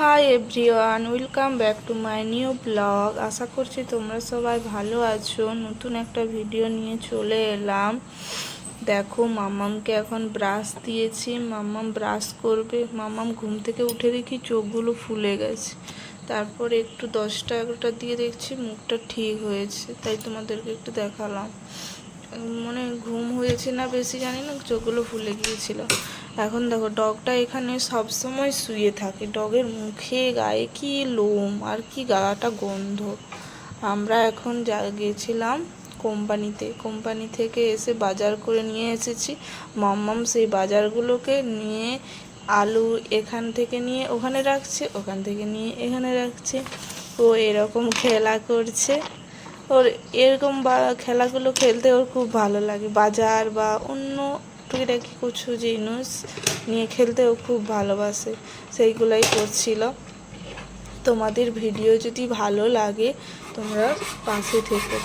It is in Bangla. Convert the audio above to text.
Hi everyone welcome back to my new blog আশা করছি তোমরা সবাই ভালো আছো। নতুন একটা ভিডিও নিয়ে চলে এলাম। দেখো, মামামকে এখন ব্রাশ দিয়েছি। মামাম ব্রাশ করবে। মামাম ঘুম থেকে উঠে দেখি চোখগুলো ফুলে গেছে। তারপর একটু দশটা এগারোটা দিয়ে দেখছি মুখটা ঠিক হয়েছে। তাই তোমাদেরকে একটু দেখালাম। মানে ঘুম হয়েছে না বেশি জানি না, চোখগুলো ফুলে গিয়েছিল। এখন দেখো ডগটা এখানে সব সময় শুয়ে থাকে। ডগের মুখে, গায়ে কি লোম, আর কি গাটা গন্ধ। আমরা এখন যা গেছিলাম কোম্পানিতে। কোম্পানি থেকে এসে বাজার করে নিয়ে এসেছি। মাম্মাম সেই বাজারগুলোকে নিয়ে আলু এখান থেকে নিয়ে ওখানে রাখছে, ওখান থেকে নিয়ে এখানে রাখছে। ও এরকম খেলা করছে। ওর এরকম বা, খেলাগুলো খেলতে ওর খুব ভালো লাগে। বাজার বা অন্য টুকিটাকি কিছু জিনিস নিয়ে খেলতেও খুব ভালোবাসে, সেইগুলাই করছিল। তোমাদের ভিডিও যদি ভালো লাগে, তোমরা পাশে থেকো।